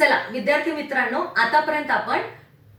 चला विद्यार्थी मित्रांनो आतापर्यंत आपण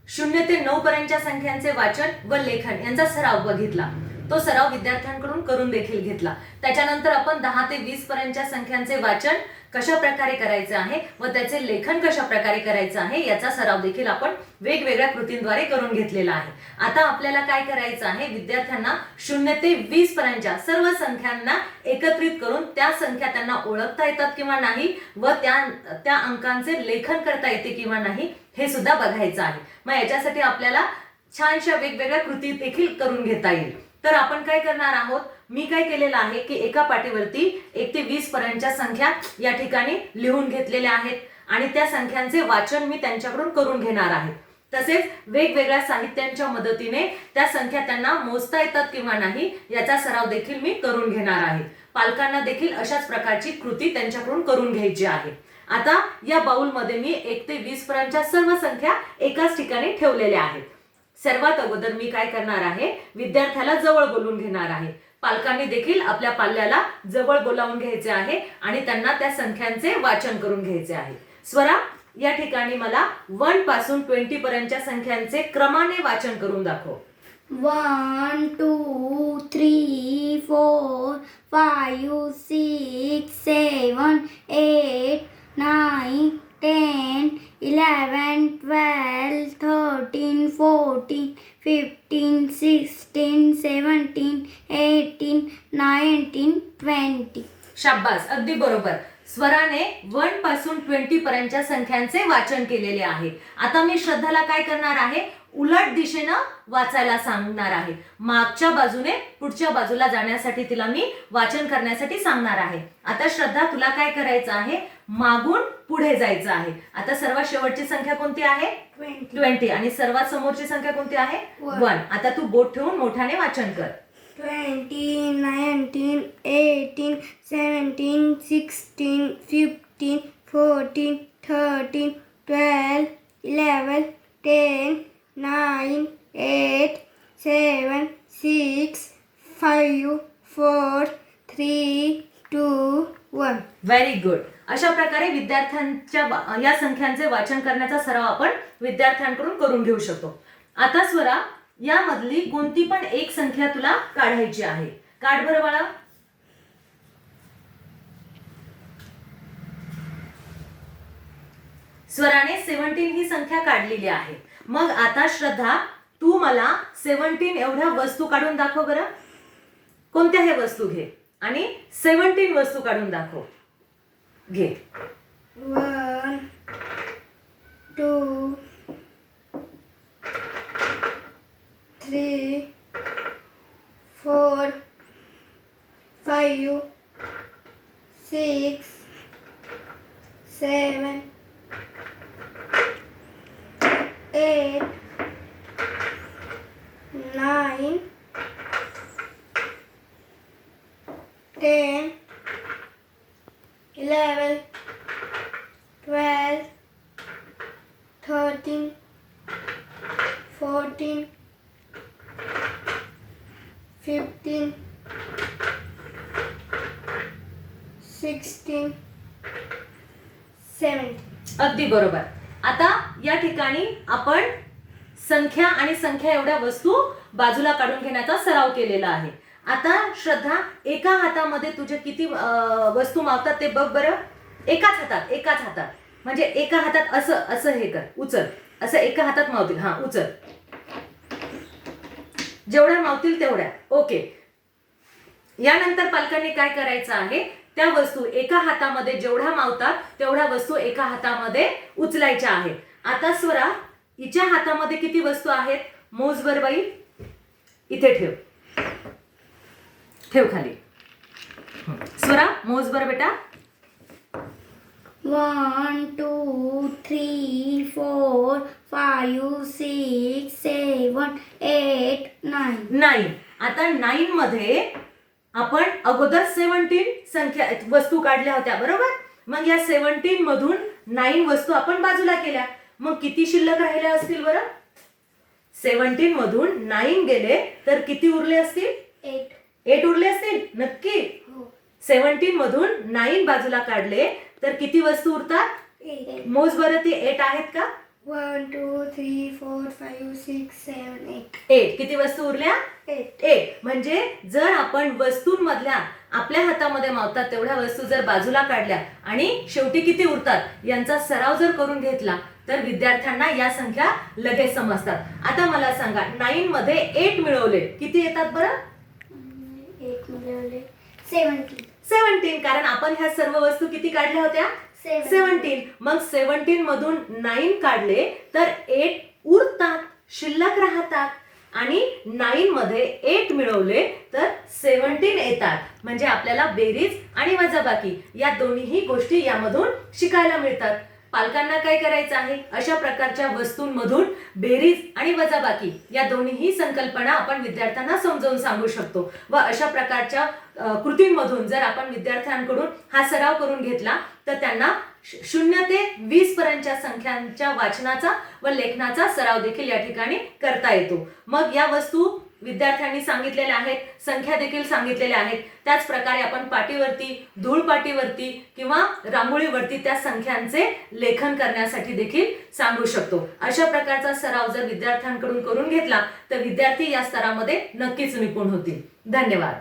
शून्य ते नऊ पर्यंतच्या संख्यांचे वाचन व लेखन यांचा सराव बघितला. तो सराव विद्यार्थ्यांकडून करून देखील घेतला. त्याच्यानंतर आपण दहा ते वीस पर्यंतच्या संख्यांचे वाचन कशा प्रकारे करायचे आहे व त्याचे लेखन कशा प्रकारे करायचं आहे याचा सराव देखील आपण वेगवेगळ्या कृतींद्वारे करून घेतलेला आहे. आता आपल्याला काय करायचं आहे विद्यार्थ्यांना शून्य ते वीस पर्यंतच्या सर्व संख्यांना एकत्रित करून त्या संख्या त्यांना ओळखता येतात किंवा नाही व त्या त्या अंकांचे लेखन करता येते किंवा नाही हे सुद्धा बघायचं आहे. मग याच्यासाठी आपल्याला छानशा वेगवेगळ्या कृती देखील करून घेता येईल. तर आपण काय करणार आहोत? मी काय केलेलं आहे की एका पाटीवरती एक ते वीस पर्यंतच्या संख्या या ठिकाणी लिहून घेतलेल्या आहेत. आणि त्या संख्यांचे वाचन मी त्यांच्याकडून करून घेणार आहे. तसेच वेगवेगळ्या साहित्यांच्या मदतीने त्या संख्या त्यांना मोजता येतात किंवा नाही याचा सराव देखील मी करून घेणार आहे. पालकांना देखील अशाच प्रकारची कृती त्यांच्याकडून करून घ्यायची आहे. आता या बाउलमध्ये मी एक ते वीस पर्यंतच्या सर्व संख्या एकाच ठिकाणी ठेवलेल्या आहेत. सर्वात अगोदर मी काय करणार आहे? विद्यार्थ्याला जवळ बोलून घेणार आहे. पालकांनी देखील आपल्या पाल्याला जवळ बोलावून घ्यायचे आहे आणि त्यांना त्या संख्यांचे वाचन करून घ्यायचे आहे. स्वरा या ठिकाणी मला वनपासून ट्वेंटी पर्यंतच्या संख्यांचे क्रमाने वाचन करून दाखव. One two three four five six seven eight nine ten eleven twelve thirteen fourteen fifteen sixteen seventeen eighteen nineteen twenty. शाबास अगदी बरोबर. स्वराने वनपासून ट्वेंटी पर्यंतच्या संख्यांचे वाचन केलेले आहे. आता मी श्रद्धाला काय करणार आहे? उलट दिशेनं वाचायला सांगणार आहे. मागच्या बाजूने पुढच्या बाजूला जाण्यासाठी तिला मी वाचन करण्यासाठी सांगणार आहे. आता श्रद्धा तुला काय करायचं आहे? मागून पुढे जायचं आहे. आता सर्वात शेवटची संख्या कोणती आहे. ट्वेंटी आणि सर्वात समोरची संख्या कोणती आहे. वन आता तू बोट ठेवून मोठ्याने वाचन कर. Twenty, nineteen, eighteen, seventeen, sixteen, fifteen, fourteen, thirteen, twelve, eleven, ten, nine, eight, seven, six, five, four, three, two, one. Very good अशा प्रकारे विद्यार्थ्यांच्या या संख्यांचे वाचन करण्याचा सराव आपण विद्यार्थ्यांकडून करून घेऊ शकतो. आता स्वरा यामधली कोणती पण एक संख्या तुला काढायची आहे. काढ बरं बाळा. स्वराने सेव्हन्टीन ही संख्या काढलेली आहे. मग आता श्रद्धा तू मला सेवन्टीन एवढ्या वस्तू काढून दाखव बरं. कोणत्याही वस्तू घे? आणि सेवन्टीन वस्तू काढून दाखव. घे. Two three four four, six seven eight, nine, ten, eleven. twelve, thirteen, fourteen, fifteen, sixteen, seventeen. अगदी बरोबर आता या ठिकाणी आपण संख्या आणि संख्या एवढ्या वस्तू बाजूला काढून घेण्याचा सराव केलेला आहे. आता श्रद्धा एका हातामध्ये तुझे किती वस्तू मावतात ते बघ बरं. एकाच हातात एकाच हातात. म्हणजे एका हातात असं असं हे कर उचल. असं एका हातात मावतील हा उचल. जेवढ्या मावतील तेवढ्या. ओके. यानंतर पालकांनी काय करायचं आहे? त्या वस्तू एका हातामध्ये जेवढ्या मावतात तेवढ्या वस्तू एका हातामध्ये उचलायच्या आहेत. आता स्वरा हिच्या हातामध्ये किती वस्तू आहेत? मोजवर बाई. इथे ठेव. ठेव खाली. स्वरा मोजवर बेटा. One, two, three, four, five, six, seven, eight, nine. Nine. आता नाईन मध्ये आपण अगोदर सेवन्टीन संख्या वस्तू काढल्या होत्या बरोबर? मग या सेवन्टीन मधून नाईन वस्तू आपण बाजूला केल्या. मग किती शिल्लक राहिल्या असतील बरं? सेवन्टीन मधून नाईन गेले तर किती उरले असतील? Eight. एट उरले असतील? नक्की? हो. सेवन्टीन मधून नाईन बाजूला काढले तर किती वस्तू उरतात? एट मोज बरं ती एट आहेत का? One two three four five six seven eight eight किती वस्तू उरल्या? एट एक म्हणजे जर आपण वस्तूंमधल्या आपल्या हातामध्ये मावतात तेवढ्या वस्तू जर बाजूला काढल्या आणि शेवटी किती उरतात यांचा सराव जर करून घेतला तर विद्यार्थ्यांना या संख्या लगेच समजतात. आता मला सांगा नाईन मध्ये एट मिळवले किती येतात बरं? एट मिळवले. सेवन्टीन सेवन्टीन कारण आपण ह्या सर्व वस्तू किती काढल्या होत्या? सेवन्टीन मग सेवन्टीन मधून नाईन काढले तर एट उरतात शिल्लक राहतात. आणि नाईन मध्ये एट मिळवले तर सेवन्टीन येतात. म्हणजे आपल्याला बेरीज आणि वजाबाकी या दोन्हीही गोष्टी यामधून शिकायला मिळतात. पालकांना काय करायचं आहे? अशा प्रकारच्या वस्तूंमधून बेरीज आणि वजाबाकी या दोन्हीही संकल्पना आपण विद्यार्थ्यांना समजावून सांगू शकतो. व अशा प्रकारच्या कृतींमधून जर आपण विद्यार्थ्यांकडून हा सराव करून घेतला तर त्यांना शून्य ते वीस पर्यंतच्या संख्यांच्या वाचनाचा व लेखनाचा सराव देखील या ठिकाणी करता येतो. मग या वस्तू विद्यार्थ्यांनी सांगितलेल्या आहेत संख्या देखील सांगितलेल्या आहेत. त्याच प्रकारे आपण पाटीवरती धूळपाटीवरती किंवा रांगोळीवरती त्या संख्यांचे लेखन करण्यासाठी देखील सांगू शकतो. अशा प्रकारचा सराव जर विद्यार्थ्यांकडून करून घेतला तर विद्यार्थी या स्तरामध्ये नक्कीच निपुण होतील. धन्यवाद.